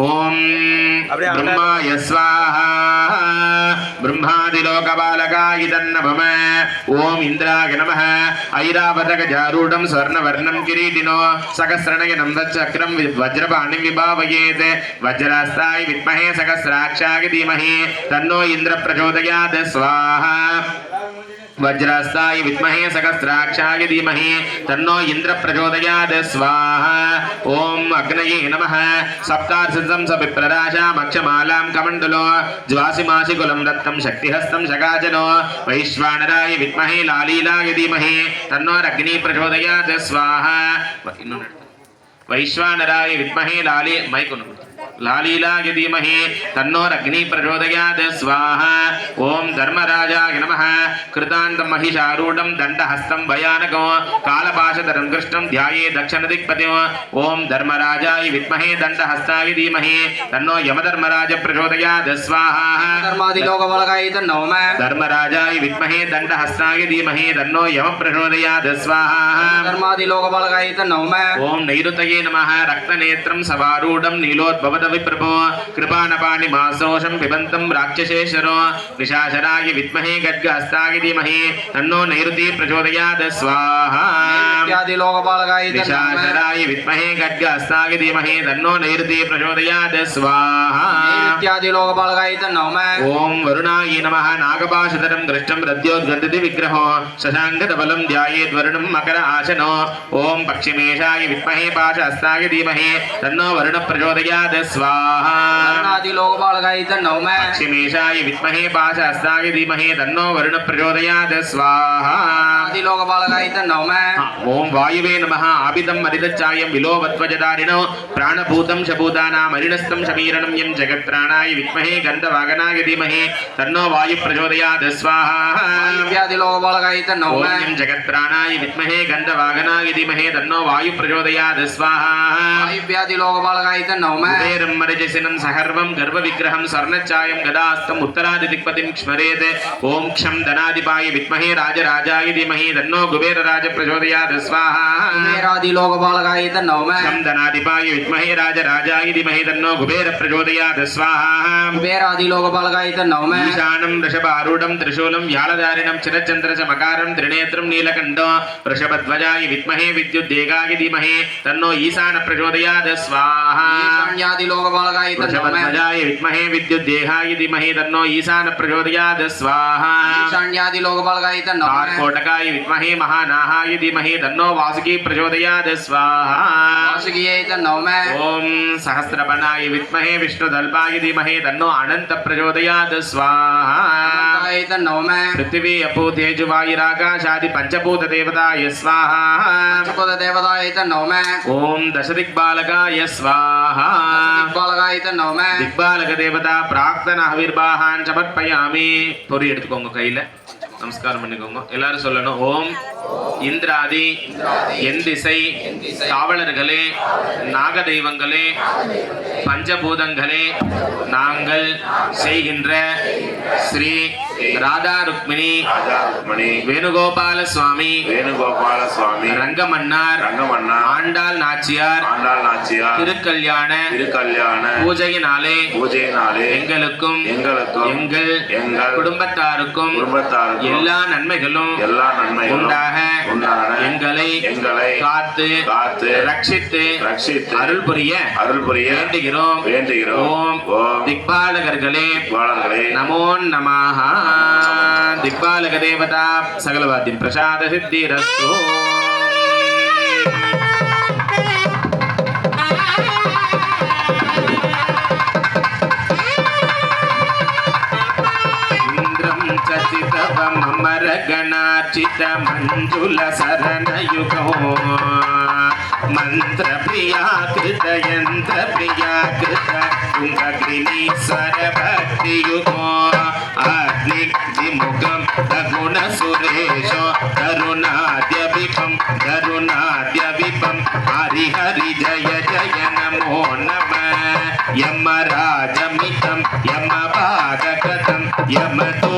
ఓం బ్రహ్మాయ స్వాహ బ్రహ్మాదిలోకబాలకాయ తన్నభమ ఓం ఇంద్రాయ నమ ఐరావతగజారూఢం స్వర్ణవర్ణం కిరీటినో సహస్రణయనం చక్రం వజ్రపాణిం విభావయేత్ వజ్రాస్తాయ విద్మహే సహస్రాక్షాయ ధీమహి తన్నో ఇంద్ర ప్రచోదయాత్ స్వాహ వజ్రస్థాయ విద్మహే సహస్రాక్షాయ ధీమహే తన్నో ఇంద్ర ప్రచోదయాత్. స్వాహ. ఓం అగ్నయే నమ. సప్తార్షం స విప్రరాశామక్షమాలాం కమండలో. జ్వాసిమాసి కులం దత్తం శక్తిహస్తం శకాచనో వైశ్వానరాయ విద్మహే లాలీలాయ ధీమహే తన్నోరగ్ని ప్రచోదయాత్. స్వాహ. వైశ్వానరాయ విద్మహే లాలి మైకును లాలీలాయ ధీమహి తన్నోరగ్ని ప్రచోదయాత్ స్వాహ. ఓం ధర్మరాజాయ నమః. కృతాంతం మహిషారూఢం దండహస్తం భయానకం కాలపాశధరం కృష్ణం ధ్యాయే దక్షిణ దిక్పతిం ఓం ధర్మరాజాయ విద్మహే దండహస్తాయ ధీమహి తన్నో యమధర్మరాజ ప్రచోదయాత్ స్వాహ. ధర్మాదిలోకబలకాయ నవమ ధర్మరాజాయ విద్మహే దండహస్తాయ ధీమహి తన్నో యమ ప్రచోదయాత్ స్వాహ ధర్మాదిలోకబలకాయ నవమ ఓం నైరుతయే నమ. రక్తనేత్రం సవారూఢం నీలోద్భవత విప్రభో కృపానపాని మాసోషం పిబంతం రాక్షసేశ్వరో నిశాచరాయ విద్మహే గడ్గహస్తాయ ధీమహి తన్నో నైరుతి ప్రచోదయాత్ స్వాహ నిశాచరాయ విద్మహే గడ్గహస్తాయ ధీమహి తన్నో నైరుతి ప్రచోదయాత్ స్వాహ ఓం వరుణాయ నమ నాగపాశధరం దృష్టం రద్యోద్గంధతి విగ్రహో శశాంకతబలం ధ్యాయేద్వరుణం మకర ఆశనో ఓం పక్షిమేషాయ విద్మహే పాశహస్తాయ ధీమహి తన్నో వరుణ ప్రచోదయాత్ స్వాహ వర్ణాదిలోకబలకాయ నవమ పక్షిమేషాయ విద్మహే పాశహస్తాయ ధీమహి తన్నో వరుణ ప్రచోదయాత్ స్వాహ ఆదిలోకబలకాయ నవమ ఓం వాయువే నమ ఆపితం మరిదచ్చాయం విలోవత్వజదారిణో ప్రాణభూతం శభూతానామరిణస్తం శమీరణం యం జగత్రాణాయ విద్మహే గంధవాగనాయ ధీమహి తన్నో వాయు ప్రచోదయాత్ స్వాహ ఇత్యాదిలోకబలకాయ నవమ ఓం యం జగత్రాణాయ విద్మహే గంధవాగనాయ ధీమహే తన్నో వాయు ప్రచోదయాత్ స్వాహ వాయువ్యాదిలోకబలకాయ నవమ కుబేరం మరిజసినం సహర్వం గర్వ విగ్రహం స్వర్ణఛాయం గదాస్తం ఉత్తరాది దిక్పతిం స్మరేత్ ఓం క్షం ధనాధిపాయ విద్మహే రాజరాజాయ ధీమహి. తన్నో కుబేర రాజ ప్రచోదయాత్. స్వాహ. కుబేరాదిలోకబలకాయ నవమ క్షం ధనాధిపాయ విద్మహే రాజరాజాయ ధీమహి. తన్నో కుబేర ప్రచోదయాత్. స్వాహ. కుబేరాదిలోకబలకాయ నవమ ఈశానం వృషభారూఢం త్రిశూలం వ్యాళధారిణం చిరచంద్ర చమకారం త్రినేత్రం నీలకంఠో. వృషభధ్వజాయ విద్మహే విద్యుద్దేగాయ ధీమహి. తన్నో ఈశాన ప్రచోదయాత్. స్వాహ. ఈశాన్యాదిలోకబలకాయ నవమ వృషభధ్వజాయ విద్మహే విద్యుద్దేహాయ ధీమహి తన్నో ఈశాన ప్రచోదయాత్ స్వాహ. ఈశాన్యాదిలోకబలకాయ నవమ కార్కోటకాయ విద్మహే మహానాహాయ ధీమహి తన్నో వాసుకి ప్రచోదయాత్ స్వాహ. వాసుకియేత నవమ ఓం సహస్రపణాయ విద్మహే విష్ణుదల్పాయ ధీమహి తన్నో అనంత ప్రచోదయాత్ స్వాహ. ఏత నవమ పృథివీ అపో తేజు వాయురాకాశాది పంచభూత దేవతాయ స్వాహ. పంచపద దేవతాయేత నవమ ఓం దశదిక్బాలకాయ స్వాహ. பாலகாயித்த நவம திக்பாலக தேவதா பிராக்தன அவிர்வாகான் சமர்ப்பயாமி பொறி எடுத்துக்கோங்க கையில நமஸ்காரம் பண்ணிக்கோங்க. எல்லாரும் சொல்லணும். ஓம் இந்திராதி என் திசை காவலர்களே நாக தெய்வங்களே பஞ்சபூதங்களே நாங்கள் செய்கின்ற ஸ்ரீ ராதா ருக்மிணி வேணுகோபால சுவாமி வேணுகோபால சுவாமி ரங்கமன்னார் ரங்கமன்னா ஆண்டாள் நாச்சியார் ஆண்டாள் நாச்சியார் திருக்கல்யாண திருக்கல்யாண பூஜையினாலே பூஜையினாலே எங்களுக்கும் எங்களுக்கும் எங்கள் எங்கள் குடும்பத்தாருக்கும் குடும்பத்தாருக்கும் எல்லா நன்மைகளும் எல்லா நன்மைகளும் உண்டாக எங்களை எங்களை காத்து காத்து ரட்சித்து ரட்சித்து அருள் புரிய அருள் புரிய வேண்டுகிறோம். வேண்டுகிறோம். திக்பாலகர்களே. பாலகர்களே நமோ நமாக. திக்பாலக தேவதா சகலவாத்தின் பிரசாத சித்தி சித்திரஸ்தோ చచితవమర గణార్చిత మంజుల శరణయుగో మంత్ర ప్రియాకృత యంత్ర ప్రియాకృత తుంగగ్నిస్వర భక్తియుగో అగ్ని విముఖం రఘుణ సురేశో కరుణాద్య విపం కరుణాద్య విపం హరి హరి జయ జయ నమో నమ యమరాజమితం యమపాదగతం యమదోదాన్వయా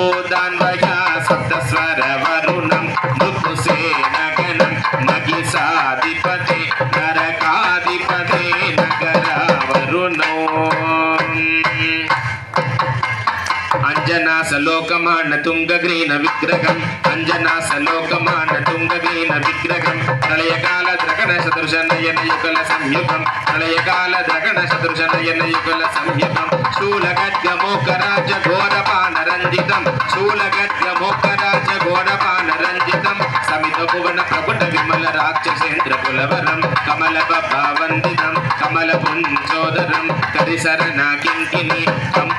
సలోకమాన తుంగగ్రీన విగ్రహం అంజనా సలోకమాన తుంగగ్రీన విగ్రహం ప్రళయకాల ద్రగణ సదృశ నయన యుగల సంయుగం ప్రళయకాల ద్రగణ సదృశ నయన యుగల సంయుగం శూలగద్య మోకరాజ ఘోరపాన రంజితం శూలగద్య మోకరాజ ఘోరపాన రంజితం సమిత భువన ప్రకుట విమల రాక్షసేంద్ర కులవరం కమల వందితం కమల పుంచోదరం కరిశరణ కింకిని కమ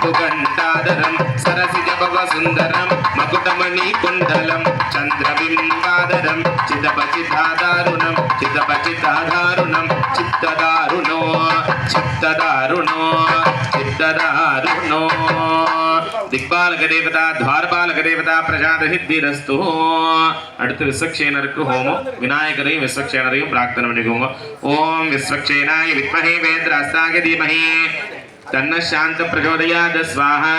సుందరం మకుటమణి కుండలం చంద్రబింబాదరం చిదపచిదారుణం చిదపచిదారుణం చిత్తదారుణో చిత్తదారుణో చిత్తదారుణో திக்பாலக தேவதா துவாரபாலக தேவதா பிரஜாத சித்திரஸ்து அடுத்து விஸ்வக்ஷேனருக்கு ஹோமம் விநாயகரையும் விஸ்வக்ஷேனரையும் பிரார்த்தனை பண்ணிக்கோங்க ஓம் விஸ்வக்ஷேனாய வித்மஹே வேந்திராஸ்தாய தீமஹே तन्न शांत प्रचोदयाद स्वाहा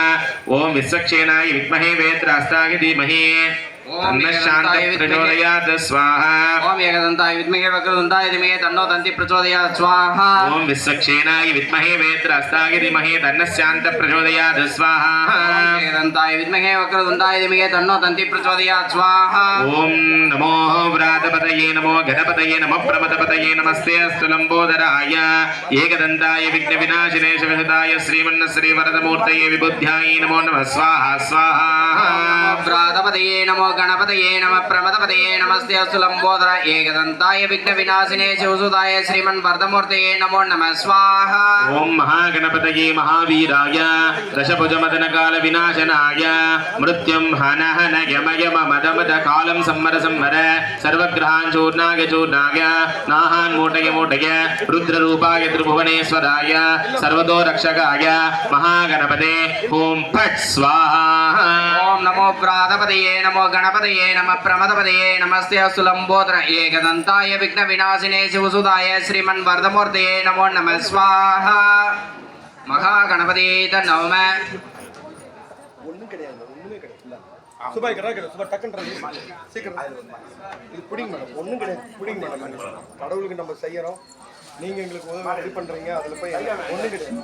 ओम विश्वक्षेणाय विद्महे वेत्रास्ताय धीमहि ప్రచోదయాత్ స్వాహా ఓం ఏకదంతాయ విద్మహే వక్రదంతాయ ధీమహే తన్నో తంతి ప్రచోదయాత్ స్వాహా ఓం విశ్వక్షేణాయ విద్మహే వేత్రస్తాయ ధీమహే తన్న శాంత ప్రచోదయాత్ స్వాహా ఏకదంతాయ విద్మహే వక్రదంతాయ ధీమహే తన్నో తంతి ప్రచోదయాత్ స్వాహా ఓం నమో వ్రాతపతయే నమో గణపతయే నమో ప్రమదపతయే నమస్తే అస్తు లంబోదరాయ ఏకదంతాయ విఘ్న వినాశినే శివహితాయ శ్రీమన్న శ్రీ విబుద్ధ్యాయ నమో నమ స్వాహా స్వాహా నమో గణపతయే నమ ప్రమదపదయే నమస్తే అస్తు లంబోదర ఏకదంతాయ విఘ్న వినాశినే శివసుదాయ శ్రీమన్ వరదమూర్తయే నమో నమ స్వాహ ఓం మహాగణపతయే మహావీరాయ దశభుజమదనకాల వినాశనాయ మృత్యుం హన హన యమ యమ మద మద కాలం సమ్మర సమ్మర సర్వగ్రహాన్ చూర్ణాయ చూర్ణాయ నాహాన్ మూటయ మూటయ రుద్రరూపాయ త్రిభువనేశ్వరాయ సర్వతో రక్షకాయ మహాగణపతే ఓం ఫట్ స్వాహ ఓం నమో ప్రాతపదయే నమో గణపతయే गणपतये नमः प्रमदपदये நமஸ்தே சுலம்போதர एकदन्ताय विघ्नविनाशिने शिवसुधाय श्रीमन्वरदमूर्तये नमो नमः स्वाहा மகாகணபதி தன்னோம. ஒண்ணும் கிடையாது ஒண்ணுமே கிடையாது. சுபா புடிங்க மேடம். ஒண்ணும் புடிங்க மேடம். கடவுளுக்கு நம்ம செய்யறோம். நீங்க எங்களுக்கு உதவி இது பண்றீங்க? அதுல போய் ஒண்ணும் கிடையாது.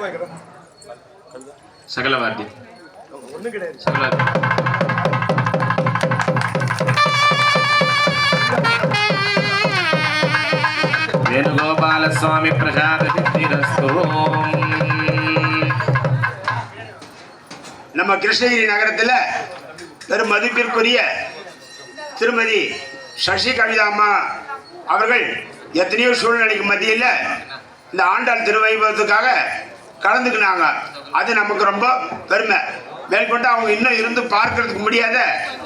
கிடையாது சகல வார்த்தை ஒண்ணும் கிடையாது. வேணுகோபால சுவாமி பிரசாத நம்ம கிருஷ்ணகிரி நகரத்தில் பெரும் மதிப்பிற்குரிய திருமதி சசி கவிதா அவர்கள் எத்தனையோ சூழ்நிலைக்கு மத்தியில் இந்த ஆண்டாள் திருவைபவத்துக்காக கலந்துக்கினாங்க. அது நமக்கு ரொம்ப பெருமை. மேற்கொண்டு அவங்க இன்னும் இருந்து பார்க்கறதுக்கு முடியாத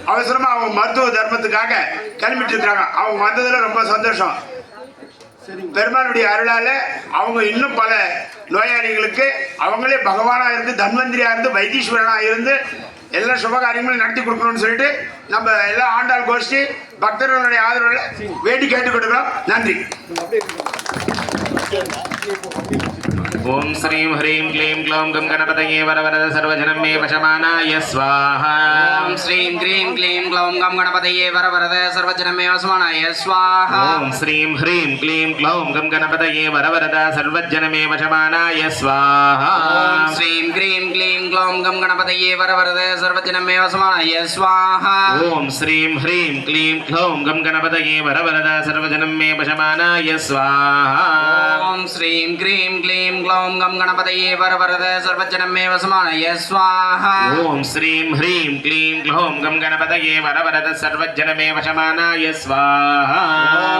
அவசரமா அவங்க மருத்துவ தர்மத்துக்காக கிளம்பிட்டு இருக்காங்க. அவங்க வந்ததுல ரொம்ப சந்தோஷம். பெருமானுடைய அருளால அவங்க இன்னும் பல நோயாளிகளுக்கு அவங்களே பகவானா இருந்து தன்வந்திரியா இருந்து வைத்தீஸ்வரனா இருந்து எல்லா சுபகாரியங்களும் நடத்தி கொடுக்கணும்னு சொல்லிட்டு நம்ம எல்லா ஆண்டாள் கோஷ்டி பக்தர்களுடைய ஆதரவுல வேண்டி கேட்டுக் கொடுக்கிறோம். நன்றி. ॐ श्रीं ह्रीं क्लीं क्लौं गं गणपतये वरवरद सर्वजनं मे वशमानाय स्वाहा ॐ श्रीं क्रीं क्लीं क्लौं गं गणपतये वरवरद सर्वजनं मे वशमानाय स्वाहा ॐ श्रीं ह्रीं क्लीं क्लौं गं गणपतये वरवरद सर्वजनमे वशमानाय स्वाहा ॐ श्रीं क्रीं क्लीं क्लौं गं गणपतये वरवरद सर्वजनमे वशमानाय स्वाहा ॐ श्रीं ह्रीं क्लीं क्लौं गं गणपतये वरवरद सर्वजनं मे वशमानाय स्वाहा ॐ श्रीं क्रीं क्लीं क्लौं गं गणपतये वरवरद सर्वजनमे वसमानय स्वाहा ॐ श्रीं ह्रीं क्लीं क्लौं गं गणपतये वरवरद सर्वजनमे वशमानाय स्वाहा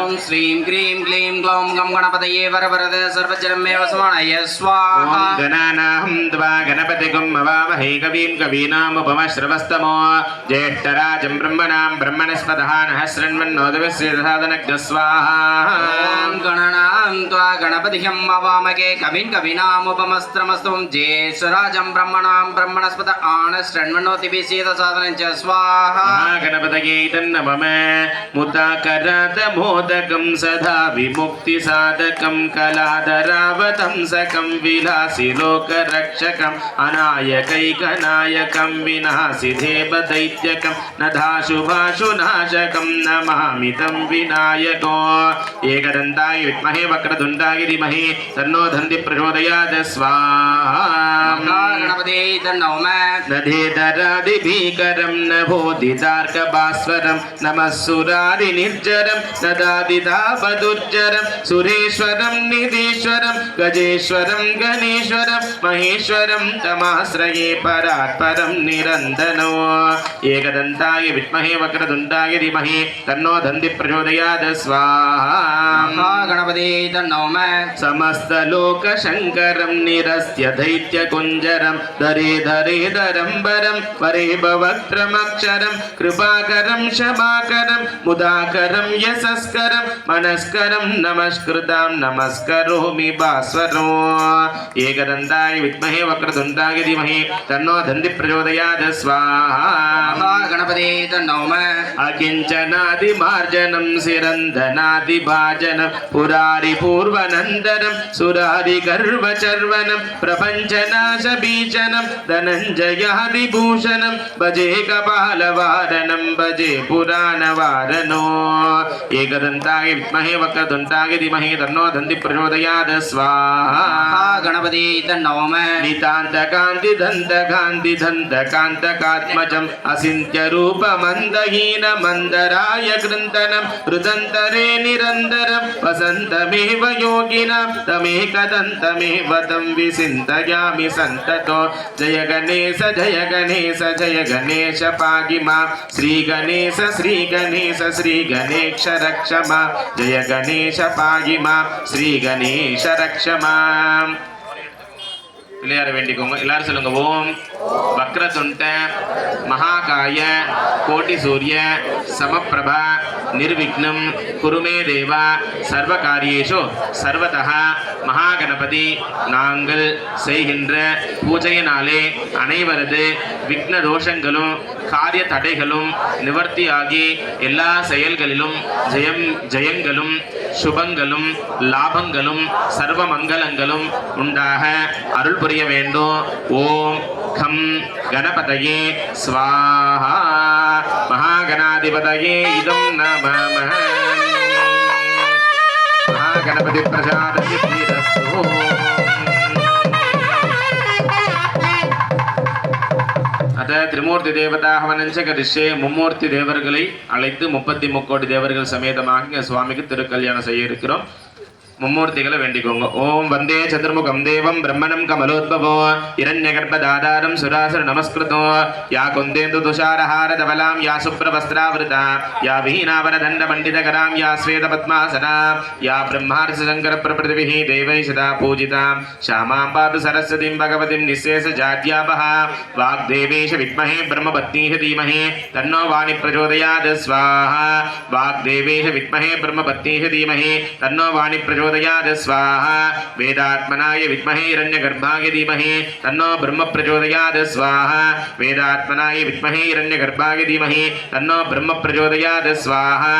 ॐ श्रीं क्रीं क्लीं क्लौं गं गणपतये वरवरद सर्वजनमे वसमानय स्वाहा गणानाहं द्वा गणपतिगुं मवामहे कवीं कवीनामुपमश्रवस्तमो ज्येष्ठराजं ब्रह्मणां ब्रह्मणस्पतः नः शृण्वन्नोदविश्रेधादनग्रस्वाहा गणनां त्वा गणपतिहं मवामके कविं కవినాముపమస్త్రమస్తం జేసురాజం బ్రహ్మణాం బ్రహ్మణస్పద ఆన శృణ్వణోతి విశీత సాధనం చ స్వాహ. గణపతయే తన్నమమ ముదాకరాత మోదకం సదా విముక్తి సాధకం కళాధరావతం సకం విలాసి లోక రక్షకం అనాయకైకనాయకం వినాసి దేవ దైత్యకం నధాశుభాశు నాశకం నమామితం వినాయకో. ఏకదంతాయ విద్మహే రుద్రోదయాద స్వాహ गणपते तन्नोम नधेधरादिभीकरं नभोदितार्कभास्वरं नमः सुरादिनिर्जरं नदादिदापदुर्जरं सुरेश्वरं निधीश्वरं गजेश्वरं गणेश्वरं महेश्वरं तमाश्रये परात्परं निरन्दनो एकदन्ताय विद्महे वक्रतुण्डाय धीमहि तन्नो दन्ति प्रचोदयात् स्वाहा गणपते तन्नोम समस्तलोकशङ्करं निरस्य दैत्यकुञ्जरं धरे धरे धरम्बरं परे भवक्त्रमक्षरं कृपाकरं शमाकरं मुदाकरं यशस्करं मनस्करं नमस्कृतां नमस्करोमि भास्वरो एकदन्ताय विद्महे वक्रतुण्डाय धीमहि तन्नो दन्ति प्रचोदयात् स्वाहा गणपते तन्नोम अकिञ्चनादिमार्जनं सिरन्दनादिभाजनं पुरारिपूर्वनन्दनं सुरारिगर्वचर्वनं प्रपञ्चनाशबीजनं धनञ्जयादिभूषणं भजे कपालवारणं भजे पुराणवारणो एकदन्ताय विद्महे वक्रतुण्डाय धीमहि तन्नो दन्ति प्रचोदयात् स्वाहा गणपते तन्नोम नितान्तकान्तिदन्तकान्तिदन्तकान्तकात्मजम् अचिन्त्यरूपमन्दहीनमन्दराय कृन्तनं हृदन्तरे निरन्तरं वसन्तमेव योगिनां तमेकदन्तमेव तं चिन्तयामि सतो जय गणेश जय गणेश जय गणेश श्री गणेश श्री गणेश रक्षमा। जय गणेश पागिमा श्रीगणेश रक्षमा। பிள்ளையார வேண்டிக்கோங்க. எல்லாரும் சொல்லுங்க ஓம் வக்ரதுண்ட மகாகாய கோட்டி சூரிய சமப்பிரபா நிர்விக்னம் குருமே தேவா சர்வகாரியேஷு சர்வதா மகாகணபதி நாங்கள் செய்கின்ற பூஜையினாலே அனைவரது விக்ன தோஷங்களும் காரிய தடைகளும் நிவர்த்தியாகி எல்லா செயல்களிலும் ஜெயம் ஜெயங்களும் சுபங்களும் லாபங்களும் சர்வ மங்களங்களும் உண்டாக அருள் புரிய வேண்டும். ஓம் கம் கணபதயே. ஸ்வாஹா. மகாகணாதிபதயே. இதம் நம மகாகணபதி பிரசாத அத திரிமூர்த்தி தேவதாகவனஞ்ச கரிஷே மும்மூர்த்தி தேவர்களை அழைத்து முப்பத்தி முக்கோடி தேவர்கள் சமேதமாக இங்கே சுவாமிக்கு திருக்கல்யாணம் செய்ய இருக்கிறோம். ముమ్మూర్తిగల వెండి కొంగు ఓం వందే చతుర్ముఖం దేవం బ్రహ్మణం కమలోద్భవో. హిరణ్యగర్భదాదారం సురాసుర నమస్కృతో యా కుందేందు తుషారహార ధవలాం యా సుప్రవస్త్రావృత. యా విహీనావరదండ పండితకరాం యా శ్వేత పద్మాసన యా బ్రహ్మార్ష శంకర ప్రపృతిభిః దేవై సదా పూజిత. శ్యామాం పాతు సరస్వతిం భగవతిం నిశ్శేష జాడ్యాపహ వాగ్దేవేశ విద్మహే బ్రహ్మపత్నీహ ధీమహే. తన్నో వాణి ప్రచోదయాద్ స్వాహ. వాగ్దేవేశ విద్మహే బ్రహ్మపత్నీహ ధీమహే. తన్నో వాణి ప్రచోదయాద్ प्रचोदयाद स्वाहा वेदात्मनाय विद्महे हिरण्यगर्भाय धीमहि तन्नो ब्रह्म प्रचोदयाद स्वाहा वेदात्मनाय विद्महे हिरण्यगर्भाय धीमहि तन्नो ब्रह्म प्रचोदयाद स्वाहा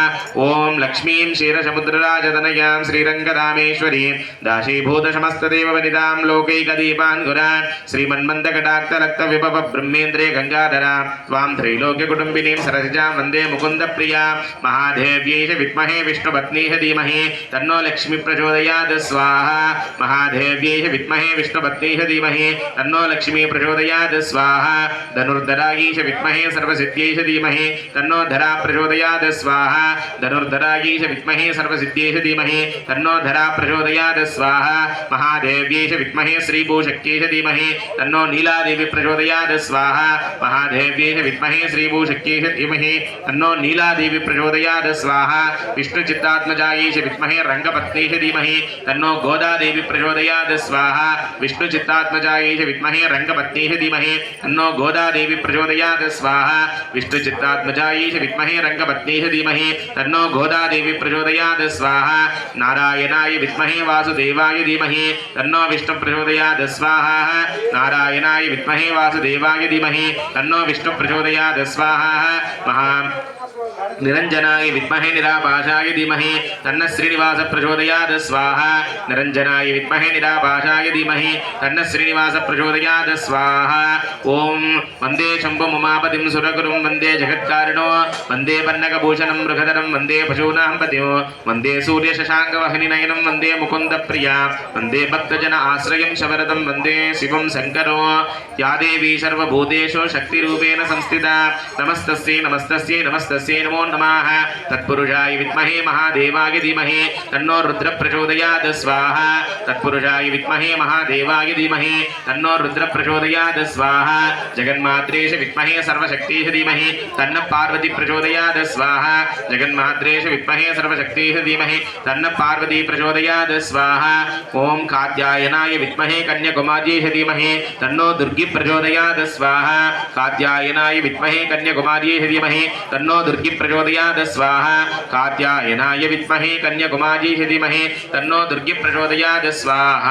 ओम लक्ष्मीं क्षीरसमुद्रराजतनयां श्रीरङ्गदामेश्वरीं दाशीभूतशमस्तदेव वनितां लोकैकदीपान् गुरान् श्रीमन्मन्दकटाक्तरक्तविभव ब्रह्मेन्द्रे गङ्गाधरा त्वां त्रैलोक्यकुटुम्बिनीं सरसिजां वंदे मुकुन्दप्रिया महादेव्यैष विद्महे विष्णुपत्नीह धीमहि तन्नो लक्ष्मीप्र प्रचोदयात्, स्वाहा। महादेव्यै च विद्महे विष्णुपत्नीः धीमहि। तन्नो लक्ष्मी प्रचोदयात्, स्वाहा। धनुर्धरायै च विद्महे, सर्वसिद्ध्यै च धीमहि। तन्नो धरा प्रचोदयात्, स्वाहा। धनुर्धरायै च विद्महे, सर्वसिद्ध्यै च धीमहि। तन्नो धरा प्रचोदयात्, स्वाहा। महादेव्यै च विद्महे श्रीभूशक्त्यै च धीमहि। तन्नो नीलादेवी प्रचोदयात्, स्वाहा। महादेव्यै च विद्महे श्रीभूशक्त्यै च धीमहि। तन्नो नीलादेवी प्रचोदयात्, स्वाहा। विष्णुचित्तात्मजायै च विद्महे रङ्गपत्न्यै च धीमहि तन्नो गोदादेवी प्रचोदयात् स्वाहा विष्णुचित्तात्मजायै च विद्महे रङ्गपत्न्यै च धीमहि तन्नो गोदादेवी प्रचोदयात् स्वाहा विष्णुचित्तात्मजायै च विद्महे रङ्गपत्न्यै च धीमहि तन्नो गोदादेवी प्रचोदयात् स्वाहा नारायणाय विद्महे वासुदेवाय धीमहि तन्नो विष्णु प्रचोदयात् स्वाहा नारायणाय विद्महे वासुदेवाय धीमहि तन्नो विष्णु प्रचोदयात् स्वाहा महा నిరంజనాయ విద్మహే నిరాపాషాయ ధీమహి తన్న శ్రీనివాస ప్రచోదయాద స్వాహ నిరంజనాయ విద్మహే నిరాపాషాయ ధీమహి తన్న శ్రీనివాస ప్రచోదయాద స్వాహ ఓం వందే శంభుముమాపతిం సురగురుం వందే జగత్కారిణో వందే పన్నకభూషణం మృగధరం వందే పశూనాం పతిం వందే సూర్యశశాంకవహని నయనం వందే ముకుంద ప్రియా వందే భక్తజన ఆశ్రయం శవరదం వందే శివం శంకరో యాదేవీ సర్వభూతేషు శక్తిరూపేణ సంస్థిత నమస్తస్యై నమస్తస్యై నమస్తస్యై నమో नमो नमः। तत्पुरुषाय विद्महे महादेवाय धीमहि। तन्नो रुद्र प्रचोदयात्, स्वाहा। तत्पुरुषाय विद्महे महादेवाय धीमहि। तन्नो रुद्र प्रचोदयात्, स्वाहा। जगन्मात्रेश विद्महे सर्वशक्तिः धीमहि। तन्न पार्वती प्रचोदयात्, स्वाहा। जगन्मात्रेश विद्महे सर्वशक्तिः धीमहि। तन्न पार्वती प्रचोदयात्, स्वाहा। ओम कात्यायनाय विद्महे कन्याकुमारीश धीमहि। तन्नो दुर्गी प्रचोदयात्, स्वाहा। कात्यायनाय विद्महे कन्याकुमारीश धीमहि। तन्नो दुर्गी ప్రచోదయాద స్వాహ కాత్యాయనాయ విద్మహే కన్యకుమారీహి ధీమహే తన్నో దుర్గి ప్రచోదయాద స్వాహ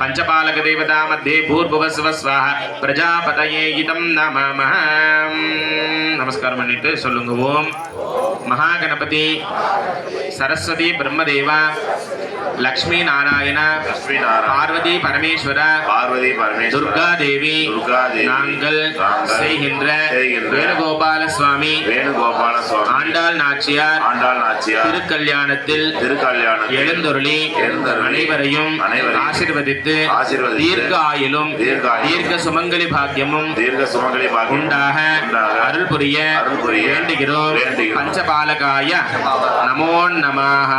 పంచపాలక దేవతా మధ్యే భూర్భువస్వ స్వాహ ప్రజాపతయే ఇదం నమః నమస్కారం అండి సొల్లుంగు మహాగణపతి సరస్వతి బ్రహ్మదేవ லக்ஷ்மி நாராயண லக்ஷ்மி பார்வதி பரமேஸ்வர பார்வதி பரமேஸ்வர துர்கா தேவி துர்கா தேவி நாங்கள் செய்கின்ற வேணுகோபால சுவாமி வேணுகோபால சுவாமி ஆண்டாள் நாச்சியார் ஆண்டாள் நாச்சியார் திருக்கல்யாணத்தில் திருக்கல்யாணம் எழுந்தொருளி அனைவரையும் ஆசிர்வதித்து தீர்க்க ஆயிலும் தீர்க்க சுமங்கலி பாக்கியமும் தீர்க்க சுமங்கலி பாக்கியம் உண்டாக அருள் புரிய வேண்டுகிறோம். பஞ்சபாலகாய நமோ நமாக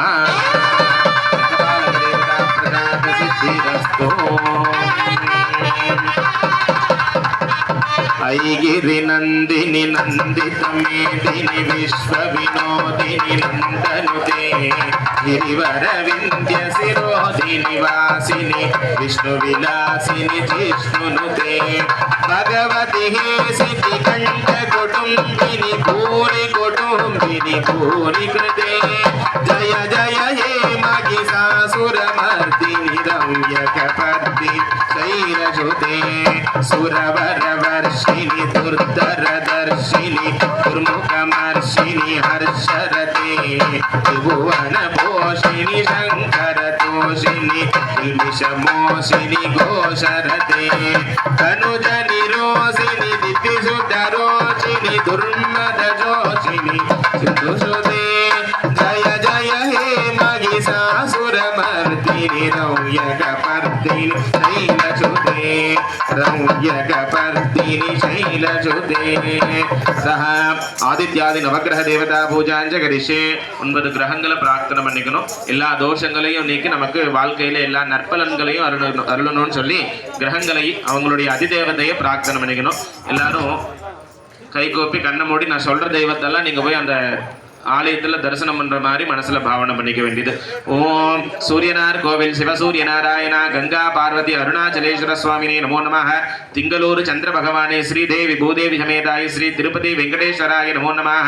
ఐగిరి నందిని నందితమేదిని విశ్వ వినోదిని నందనుదే గిరివర వింధ్య శిరోధిని వాసిని విష్ణు విలాసిని జిష్ణునుదే భగవతి హేసితి కంఠ కుటుంబిని పూరి కుటుంబ मेरी पूरी कर दे जय जय, हे मागी सासुर मर्दी रम्य कपति शैर सुदे सुरवर वर्षिणि, दुर्धर दर्शिनि दुर्मुखमर्षिणि हर्षरते त्रिभुवन पोषिणि शङ्कर తోషిణి కిల్మిషమోషిని ఘోషరతే తనుజ నిరోషిని దితిసుత రోషిని దుర్మద జోషిని సుధుసుదే జయ జయ హే మగి సాసురమర్దిని రౌయగపర్దిని శైలజుతే ரௌயகபர்தினி சைலஜுதே ஆதித்யாதி நவகிரக தேவதா பூஜாஞ்ச கரிஷே ஒன்பது கிரகங்களை பிரார்த்தனை பண்ணிக்கணும். எல்லா தோஷங்களையும் நீக்கி நமக்கு வாழ்க்கையில எல்லா நற்பலன்களையும் அருளணும் அருளணும்னு சொல்லி கிரகங்களை அவங்களுடைய அதிதேவதையை பிரார்த்தனை பண்ணிக்கணும். எல்லாரும் கைகோப்பி கண்ணை மூடி நான் சொல்ற தெய்வத்தெல்லாம் நீங்க போய் அந்த ஆலயத்தில் தரிசனம் பண்ணுற மாதிரி மனசில் பாவனை பண்ணிக்க வேண்டியது. ஓம் சூரியனார் கோவில் சிவசூரியநாராயணா கங்கா பார்வதி அருணாச்சலேஸ்வர சுவாமினே நமோ நமக. திங்களூர் சந்திர பகவானே ஸ்ரீதேவி பூதேவி சமேதாய ஸ்ரீ திருப்பதி வெங்கடேஸ்வராய நமோ நமः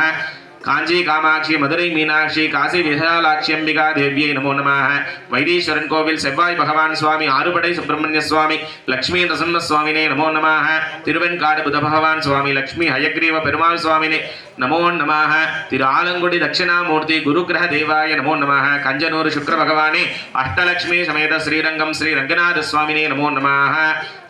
காஞ்சி காமாட்சி மதுரை மீனாட்சி காசி விசாலாட்சி அம்பிகா தேவியை நமோ நமः வைத்தீஸ்வரன் கோவில் செவ்வாய் பகவான் சுவாமி ஆறுபடை சுப்பிரமணிய சுவாமி லக்ஷ்மி நரசிம்ம சுவாமினே நமோ நமः திருவெண்காடு புத பகவான் சுவாமி லக்ஷ்மி ஹயக்ரீவ பெருமாள் சுவாமினே நமோ நமாக திரு ஆலங்குடி தட்சிணாமூர்த்தி குருகிரக தேவாய நமோ நமாக கஞ்சனூர் சுக்கர பகவானே அஷ்டலட்சுமி சமேத ஸ்ரீரங்கம் ஸ்ரீ ரங்கநாத சுவாமினே நமோ நமாக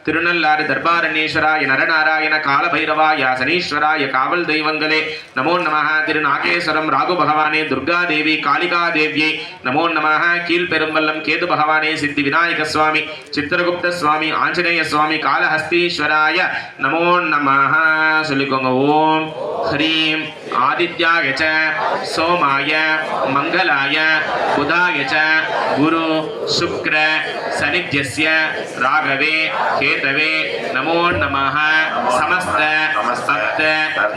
திருநள்ளாறு தர்பாரண்யேஸ்வராய நரநாராயண காலபைரவாய சனீஸ்வராய காவல் தெய்வங்களே நமோ நமக திரு நாகேஸ்வரம் ராகு பகவானே துர்கா தேவி காளிகா தேவியை நமோ நமக கீழ்பெரும்பல்லம் கேது பகவானே சித்தி விநாயக சுவாமி சித்திரகுப்த சுவாமி ஆஞ்சநேய சுவாமி காலஹஸ்தீஸ்வராய நமோ நமः சொல்லிக்கோங்க ஓம் ஹரீம். and ஆதித்யாய ச சோமாய மங்களாய புதாய ச குரு சுக்ர சனித்யஸ்ய ராகவே கேதவே நமோ நமः समस्त भक्त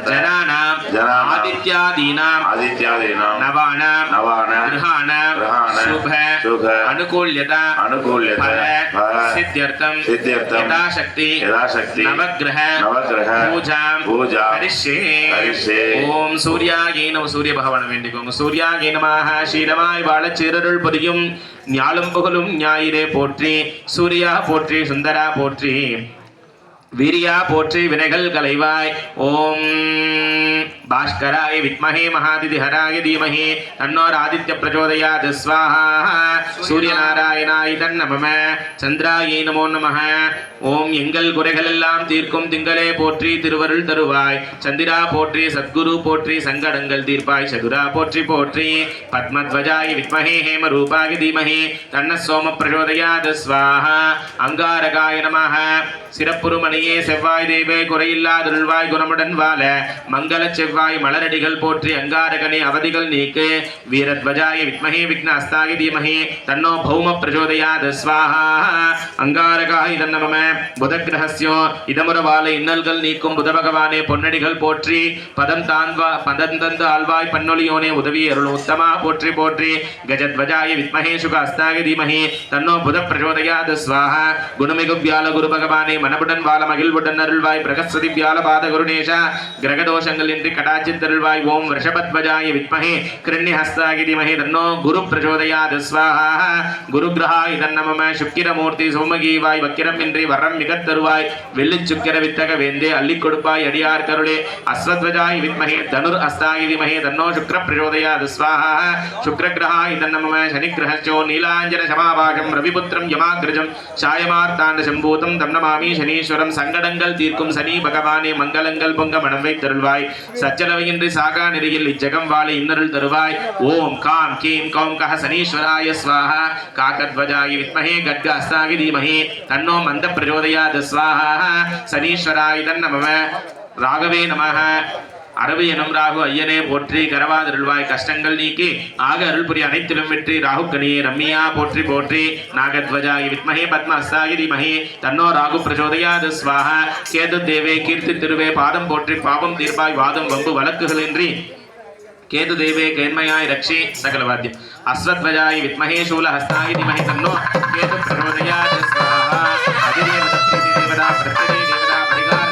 जनानां जनानां आदित्यादीनां आदित्यादीनां नवानां नवानां गृहाणां गृहाणां शुभ शुभ अनुकूल्यता अनुकूल्यता फल फल सिद्ध्यर्थं सिद्ध्यर्थं यथाशक्ति यथाशक्ति नवग्रह नवग्रह पूजां पूजां करिष्ये करिष्ये. ஓம் சூர்யாகே நம சூரிய பகவானை வேண்டிக்கோங்க. சூர்யாகே நமாக சீலமாய் வாழ சீரருள் புரியும் ஞாலும் புகழும் ஞாயிறே போற்றி சூர்யா போற்றி சுந்தரா போற்றி. வீரியா போற்றி வினைகள் கலைவாய் ஓம் பாஸ்கராய வித்மஹே மகாதிதிஹராய தீமஹி. தன்னோர் ஆதித்ய பிரச்சோதயாத். ஸ்வாஹா. தன் நமம சந்திராயை நமோ நம ஓம் எங்கள் குறைகள் எல்லாம் தீர்க்கும் திங்களே போற்றி திருவருள் தருவாய். சந்திரா போற்றி சத்குரு போற்றி சங்கடங்கள் தீர்ப்பாய். சதுரா போற்றி போற்றி. பத்மத்வஜாய வித்மஹே ஹேம ரூபாய தீமஹி. தன்ன சோம பிரச்சோதயாத். ஸ்வாஹா. அங்காரகாய நமः சிறப்புருமணியே செவ்வாய் தேவே குறையில்லாத நல்வாய் குணமுடன் வாழ மங்கள செவ்வாய் மலரடிகள் போற்றி அங்காரகனே அவதிகள் நீக்கு. வீரத்வஜாய வித்மகே விக்னாஸ்தாய தீமகே தன்னோ பௌம பிரச்சோதயாத் ஸ்வாஹா. அங்காரகாய் தன்னமம. புதகிரகஸ்யோ இதமுறவால இன்னல்கள் நீக்கும் புத பகவானே பொன்னடிகள் போற்றி பதம் தான்வா பதம் தந்து ஆழ்வாய் பன்னொலியோனே உதவி அருள் உத்தமா போற்றி போற்றி. கஜத்வஜாய வித்மகே சுக அஸ்தாய தீமஹே தன்னோ புத பிரச்சோதயாத் ஸ்வாஹா. குணமிகு வியால குரு பகவானே மனபுடன் வாழ மகிழ்வுடன் அருள்வாய் பிரகஸ்வதி வியாலபாத குருநேஷா கிரகதோஷங்கள் இன்றி கடாச்சித்தருள்வாய் ஓம் ரிஷபத்வஜாய வித்மஹே ஹஸ்தாகி தீமஹே தன்னோ குரு பிரச்சோதயாத் ஸ்வாஹா. குரு கிரகாய் தன்னமம சுக்கிரமூர்த்தி சோமகீவாய் வக்கிரம் இன்றி வரம் மிகத் தருவாய் வெள்ளிச் சுக்கிர வித்தக வேந்தே அள்ளி கொடுப்பாய் அடியார் கருளே அஸ்வத்வஜாய் வித்மஹே தனுர் அஸ்தாய தீமஹே தன்னோ சுக்ர பிரச்சோதயாத் ஸ்வாஹா. சுக்ரகிரகாய் தன்னமம சனிகிரகச்சோ நீலாஞ்சன சமாபாகம் ரவிபுத்திரம் யமாகிரஜம் சாயமார்த்தாண்ட சம்பூதம் தம் நமாமி சனீஸ்வரம் சங்கடங்கள் தீர்க்கும் சனி பகவானே மங்களங்கள் பொங்க மனவை தருள்வாய். சச்சரவையின்றி சாகா நெறியில் இச்சகம் வாழ இன்னருள் தருவாய். ஓம் காம் கீம் கௌம் கஹ சனீஸ்வராய ஸ்வாஹா. காக்கத்வஜாய வித்மஹே கட்க அஸ்தாகி தீமஹே. தன்னோ மந்த பிரச்சோதயாத் ஸ்வாஹா. சனீஸ்வராய தன்னமம ராகவே நமஹ அரபு எனும் ராகு ஐயனே போற்றி கரவாதருள்வாய் கஷ்டங்கள் நீக்கி ஆக அருள் புரி அனைத்திலும் வெற்றி. ராகுக்கணியே ரம்மியா போற்றி போற்றி. நாகத்வஜாகி வித்மஹே பத்ம அஸ்தாகி தீமஹே தன்னோ ராகு பிரச்சோதயாது ஸ்வாஹா. கேது தேவே கீர்த்தி திருவே பாதம் போற்றி பாவம் தீர்ப்பாய் வாதம் வம்பு வழக்குகளின்றி. கேது தேவே கேன்மயாய் ரக்ஷி சகல வாத்தியம் அஸ்வத்வஜாய வித்மஹே சூலஹஸ்தாய தீமஹி தன்னோ கேது பிரச்சோதயாது ஸ்வாஹா.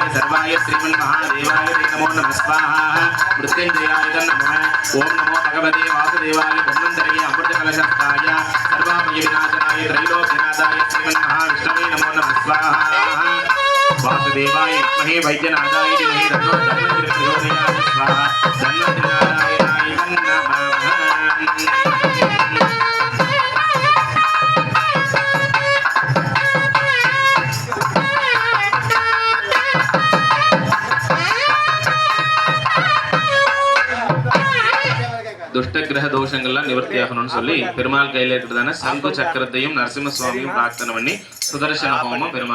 सर्वाय श्रीमन्महादेवाय ते नमो नमः स्वाहा मृत्युञ्जयाय तं नमः ॐ नमो भगवते वासुदेवाय धन्वन्तरये अमृतकलशस्थाय सर्वामयविनाशनाय त्रैलोक्यनाथाय श्रीमन्महाविष्णवे नमो नमः स्वाहा वासुदेवाय विद्महे वैद्यनाथाय धीमहि तन्नो धन्वन्तरि प्रचोदयात् स्वाहा धन्वन्तरि கிரக தோஷங்கள்லாம் நிவர்த்தி ஆகணும்னு சொல்லி பெருமாள் கையில இருக்கிறதான சங்கு சக்கரத்தையும் நரசிம்ம சுவாமியும் பிரார்த்தனை பண்ணி சுதர்சன ஹோமம் பெருமாள்